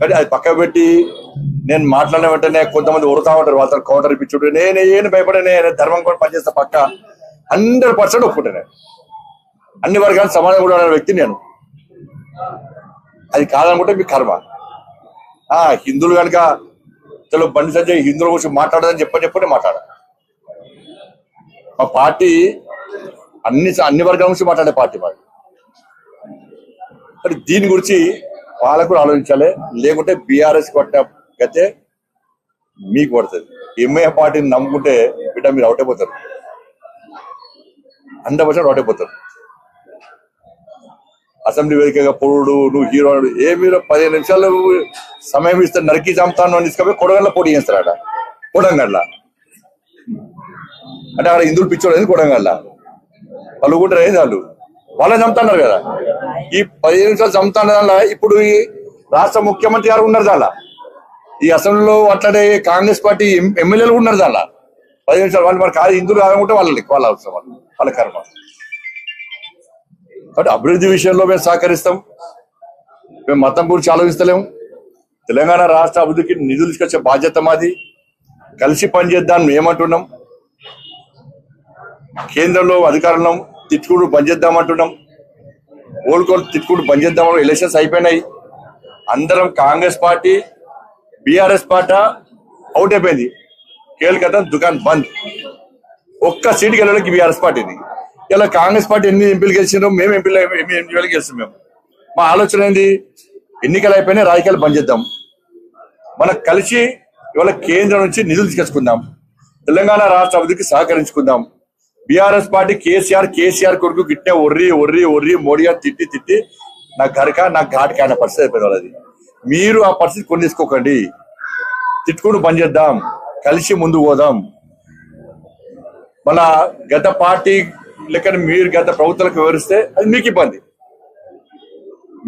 కానీ అది పక్క పెట్టి నేను మాట్లాడిన వెంటనే కొంతమంది ఉరుతా ఉంటారు వాళ్ళతో కౌంటర్ ఇప్పించుడు. నేను ఏం భయపడే నేను ధర్మం కూడా పనిచేస్తా పక్క. హండ్రెడ్ పర్సెంట్ ఒప్పుకుంటా అన్ని వర్గాలు సమానం కూడా ఉన్న వ్యక్తి నేను. అది కాదనుకుంటే మీ కర్మ. ఆ హిందువులు కనుక చలో బండి సంజయ్ హిందువుల గురించి మాట్లాడదని చెప్పని చెప్పని మాట్లాడ మా పార్టీ అన్ని అన్ని వర్గాల గురించి మాట్లాడే పార్టీ మాది. మరి దీని గురించి వాళ్ళకు కూడా ఆలోచించాలి. లేకుంటే బీఆర్ఎస్ కొట్టిన గతే మీకు పడుతుంది. ఎంఏ పార్టీని నమ్ముకుంటే బిడ్డ మీరు అవుట్ అయిపోతారు. హండ్రెడ్ పర్సెంట్ అవుట్ అయిపోతారు. అసెంబ్లీ వేదికగా పొడు నువ్వు హీరో ఏ మీరు పదిహేను నిమిషాలు సమయం ఇస్తే నరికి చంపుతాను అని తీసుకపోయి కొడగండ్ల పోటీ అట కొడంగడ్ల అంటే అక్కడ హిందువులు పిచ్చోడు కొడంగడ్ల వాళ్ళు కూడా ఏంది వాళ్ళు? వాళ్ళని చంపుతున్నారు కదా. ఈ పదిహేను నిమిషాలు చంపుతున్న దానిలో ఇప్పుడు ఈ రాష్ట్ర ముఖ్యమంత్రి గారు ఉన్నారు దానిలో. ఈ అసెంబ్లీలో అట్లనే కాంగ్రెస్ పార్టీ ఎమ్మెల్యేలు ఉన్నారు దానిలో. పదిహేను నిమిషాలు వాళ్ళు మరి కాదు హిందువులు కాదనుకుంటే వాళ్ళకి వాళ్ళ అవసరం వాళ్ళు వాళ్ళ కర్మ. కాబట్టి అభివృద్ధి విషయంలో మేము సహకరిస్తాం. మేము మతం గురించి ఆలోచిస్తలేము. తెలంగాణ రాష్ట్ర అభివృద్ధికి నిధులు తీసుకొచ్చే బాధ్యత మాది. కలిసి పనిచేద్దాం మేమంటున్నాం ఏమంటున్నాం కేంద్రంలో అధికారంలో తిట్టుకుడు పనిచేద్దామంటున్నాం ఓల్కోలు తిట్టుకుడు పనిచేద్దామని ఎలక్షన్స్ అయిపోయినాయి. అందరం Congress party BRS party out అయిపోయింది. కేల్కతా దుకాన్ బంద్. ఒక్క సీట్ వెళ్ళడానికి బీఆర్ఎస్ పార్టీని ఇలా కాంగ్రెస్ పార్టీ ఎన్ని ఎంపీలు గెలిచినాం మేము ఎంపీలు ఎన్ని ఎంపీలు గెలిచాం మేము. మా ఆలోచన ఏంది? ఎన్నికలు అయిపోయినాయి రాజకీయాలు బంద్ చేద్దాం. మనం కలిసి ఇవాళ కేంద్రం నుంచి నిధులు తీసుకొచ్చుకుందాం. తెలంగాణ రాష్ట్ర అభివృద్ధికి సహకరించుకుందాం. బీఆర్ఎస్ పార్టీ కేసీఆర్ కేసీఆర్ కొడుకు గిట్టే ఒర్రి ఒర్రి ఒర్రి మోడీ గారు తిట్టి తిట్టి నా గరక నా ఘాటుకి ఆయన పరిస్థితి అయిపోయింది వాళ్ళది మీరు ఆ పరిస్థితి కొని తీసుకోకండి. తిట్టుకుని పని చేద్దాం. కలిసి ముందు పోదాం. మళ్ళా గత పార్టీ లెక్కన మీరు గత ప్రభుత్వాలకు వివరిస్తే అది మీకు ఇబ్బంది.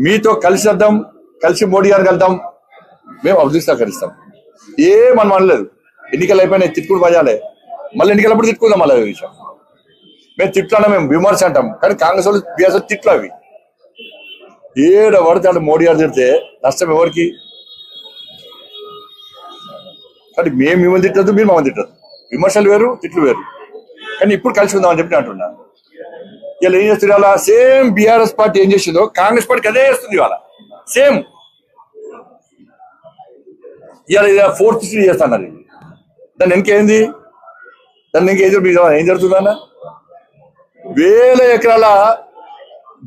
మీతో కలిసి వద్దాం కలిసి మోడీ గారికి వెళ్దాం. మేము అభివృద్ధి సహకరిస్తాం. ఏం మనం అనలేదు ఎన్నికలు అయిపోయినాయి తిట్టుకుని పనిచేయాలి మళ్ళీ ఎన్నికలప్పుడు తిట్టుకుందాం మళ్ళీ విషయం. మేము తిట్లన్నా మేము విమర్శ అంటాం. కానీ కాంగ్రెస్ వాళ్ళు బీఆర్ఎస్ తిట్లు అవి. ఏడ పడితే అంటే మోడీ గారు తిడితే నష్టం ఎవరికి? కానీ మేము మిమ్మల్ని తిట్టద్దు మీరు మమ్మల్ని తిట్టద్దు. విమర్శలు వేరు తిట్లు వేరు. కానీ ఇప్పుడు కలిసి ఉందామని చెప్పి అంటున్నా. ఇలా ఏం చేస్తుంది అలా సేమ్ బీఆర్ఎస్ పార్టీ ఏం చేసిందో కాంగ్రెస్ పార్టీకి అదే చేస్తుంది ఇవాళ. సేమ్. ఇవాళ ఫోర్త్ సీట్ చేస్తున్నారు. దాన్ని ఇంకేంది దాన్ని ఇంకేం ఏం జరుగుతుందన్నా? వేల ఎకరాల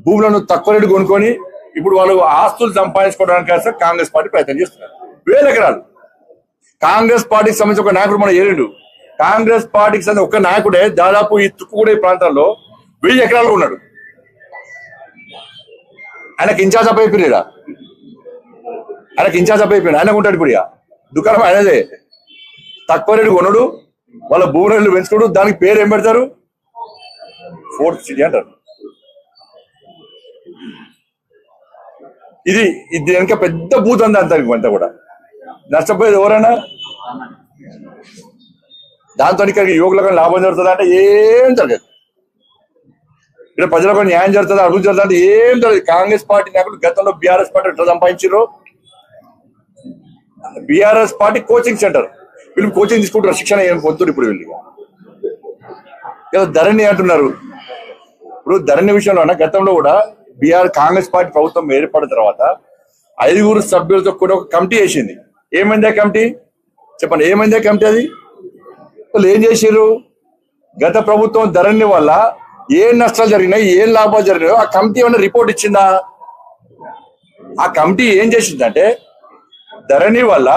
భూములను తక్కువ రేటు కొనుక్కొని ఇప్పుడు వాళ్ళు ఆస్తులు సంపాదించుకోవడానికి కోసం కాంగ్రెస్ పార్టీ ప్రయత్నం చేస్తున్నారు. వేల ఎకరాలు. కాంగ్రెస్ పార్టీకి సంబంధించి ఒక నాయకుడు మన ఏడు కాంగ్రెస్ పార్టీకి సంబంధించి ఒక నాయకుడే దాదాపు ఈ తుక్కుగూడ ప్రాంతాల్లో వెయ్యి ఎకరాలు ఉన్నాడు. ఆయనకి ఇన్ఛార్జ్ అప్ అయిపోయాడు ఆయనకి ఇన్ఛార్జ్ అప్ అయిపోయినా ఆయన ఉంటాడు ఇప్పుడు దుకాణం ఆయనదే. తక్కువ రేటు కొనడు. వాళ్ళ భూములు పెంచుకోడు. దానికి పేరు ఏం పెడతారు? ఫోర్త్ సిటీ అంటారు. ఇది ఇది వెనక పెద్ద బూత్ అంత అంతా కూడా. నష్టపోయేది ఎవరైనా? దాంతో ఇక్కడ యువకులకు లాభం జరుగుతుంది అంటే ఏం జరగదు. ఇక్కడ ప్రజలకు న్యాయం జరుగుతుంది అభివృద్ధి జరుగుతుంది అంటే ఏం జరగదు. కాంగ్రెస్ పార్టీ నాయకులు గతంలో బీఆర్ఎస్ పార్టీ ఎట్లా సంపాదించారు బీఆర్ఎస్ పార్టీ కోచింగ్ సెంటర్. వీళ్ళు కోచింగ్ తీసుకుంటారు శిక్షణ ఏం పొందుతారు ఇప్పుడు వీళ్ళు ఏదో ధరణి అంటున్నారు. ఇప్పుడు ధరణి విషయంలో గతంలో కూడా బీఆర్ కాంగ్రెస్ పార్టీ ప్రభుత్వం ఏర్పడిన తర్వాత ఐదుగురు సభ్యులతో కూడా ఒక కమిటీ వేసింది. ఏమైంది కమిటీ? చెప్పండి ఏమైంది కమిటీ అది? వాళ్ళు ఏం చేశారు గత ప్రభుత్వం ధరణి వల్ల ఏ నష్టాలు జరిగినాయి ఏం లాభాలు జరిగినాయో ఆ కమిటీ ఏమైనా రిపోర్ట్ ఇచ్చిందా? ఆ కమిటీ ఏం చేసిందంటే ధరణి వల్ల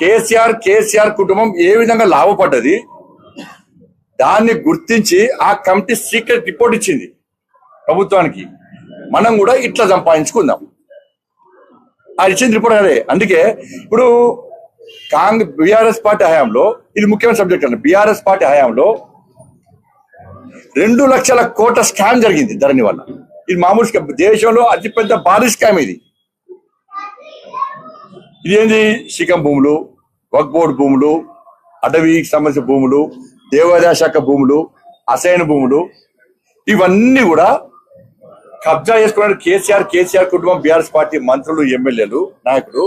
కేసీఆర్ కేసీఆర్ కుటుంబం ఏ విధంగా లాభపడ్డది దాన్ని గుర్తించి ఆ కమిటీ సీక్రెట్ రిపోర్ట్ ఇచ్చింది ప్రభుత్వానికి. మనం కూడా ఇట్లా సంపాదించుకుందాం. ఆ ఇచ్చింది రిపోర్ట్ అదే. అందుకే ఇప్పుడు కాంగ్రెస్ బీఆర్ఎస్ పార్టీ హయాంలో ఇది ముఖ్యమైన సబ్జెక్ట్ అండి. బీఆర్ఎస్ పార్టీ హయాంలో రెండు లక్షల కోట్ల స్కామ్ జరిగింది ధరణి వల్ల. ఇది మామూలు స్కామ్. దేశంలో అతిపెద్ద భారీ స్కామ్ ఇది. ఇదేంది శిఖం భూములు వక్బోర్డ్ భూములు అటవీకి సంబంధించిన భూములు దేవాదాయ శాఖ భూములు అసైన్ భూములు ఇవన్నీ కూడా కబ్జా చేసుకోవడానికి కేసీఆర్ కేసీఆర్ కుటుంబం బీఆర్ఎస్ పార్టీ మంత్రులు ఎమ్మెల్యేలు నాయకులు.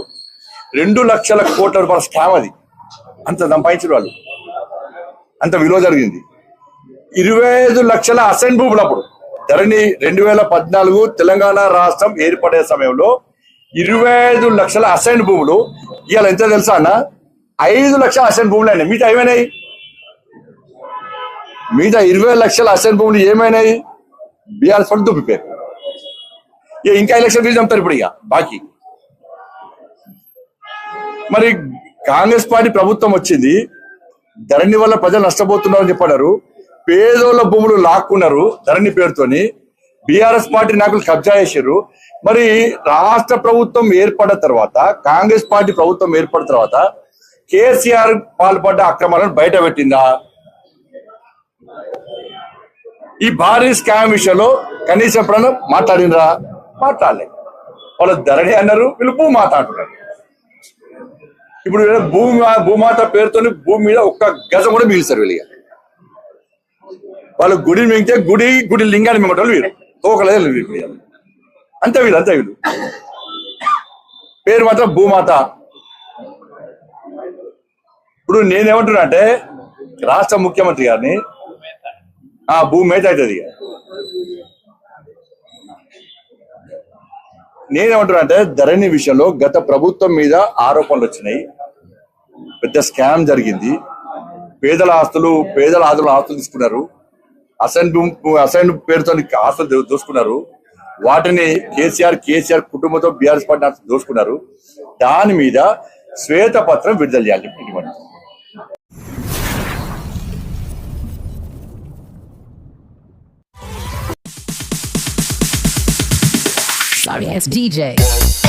రెండు లక్షల కోట్ల రూపాయల స్కామ్ అది. అంత సంపాదించిన వాళ్ళు. అంత విలువ జరిగింది. ఇరవై ఐదు లక్షల అసైన్ భూములు అప్పుడు. ధరణి రెండు వేల పద్నాలుగు తెలంగాణ రాష్ట్రం ఏర్పడే సమయంలో ఇరవై ఐదు లక్షల అసైన్ భూములు. ఇవాళ ఎంత తెలుసా అన్న? ఐదు లక్షల అసైన్ భూములు అయినాయి. మిగతా ఏమైనాయి? మిగతా ఇరవై లక్షల అసైన్ భూములు ఏమైనాయి? బీఆర్ఎస్ వాళ్ళు దుప్పిపోయారు ఇక ఇంకా ఎలక్షన్ ఫీజు బిల్లు చంపుతారు ఇప్పుడు ఇక బాకీ. మరి కాంగ్రెస్ పార్టీ ప్రభుత్వం వచ్చింది ధరణి వల్ల ప్రజలు నష్టపోతున్నారు అని చెప్పారు పేదోళ్ళ భూములు లాక్కున్నారు ధరణి పేరుతోని బీఆర్ఎస్ పార్టీ నాయకులు కబ్జా చేశారు మరి రాష్ట్ర ప్రభుత్వం ఏర్పడిన తర్వాత కాంగ్రెస్ పార్టీ ప్రభుత్వం ఏర్పడిన తర్వాత కేసీఆర్ పాల్పడ్డ అక్రమాలను బయట పెట్టిందా ఈ భారీ స్కామ్ విషయంలో కనీసం ఎప్పుడన్నా మాట్లాడినరా మాట్లాడలే. వాళ్ళు ధరణి అన్నారు వీళ్ళు భూ మాట్లాడుతున్నారు. ఇప్పుడు భూమి భూమాత పేరుతోని భూమి మీద ఒక్క గజం కూడా మిగిలిస్తారు వీళ్ళు వాళ్ళు గుడి మింగితే గుడి గుడి లింగాన్ని మింగటోళ్ళు వీరు తోకలేదు వీళ్ళు అంతే వీళ్ళు అంతే వీళ్ళు. పేరు మాత్రం భూమాత ఇప్పుడు నేనేమంటున్నా అంటే రాష్ట్ర ముఖ్యమంత్రి గారిని భూమి మేత అవుతుంది ఇక. నేనేమంటున్నా అంటే ధరణి విషయంలో గత ప్రభుత్వం మీద ఆరోపణలు వచ్చినాయి. పెద్ద స్కామ్ జరిగింది. పేదల ఆస్తులు పేదల ఆస్తులు ఆస్తులు తీసుకున్నారు. అసైన్ అసైన్ పేరుతో ఆస్తులు దోసుకున్నారు. వాటిని కేసీఆర్ కేసీఆర్ కుటుంబంతో బీఆర్ఎస్ పార్టీ దోసుకున్నారు. దాని మీద శ్వేతపత్రం విడుదల చేయాలి Sorry ass DJ.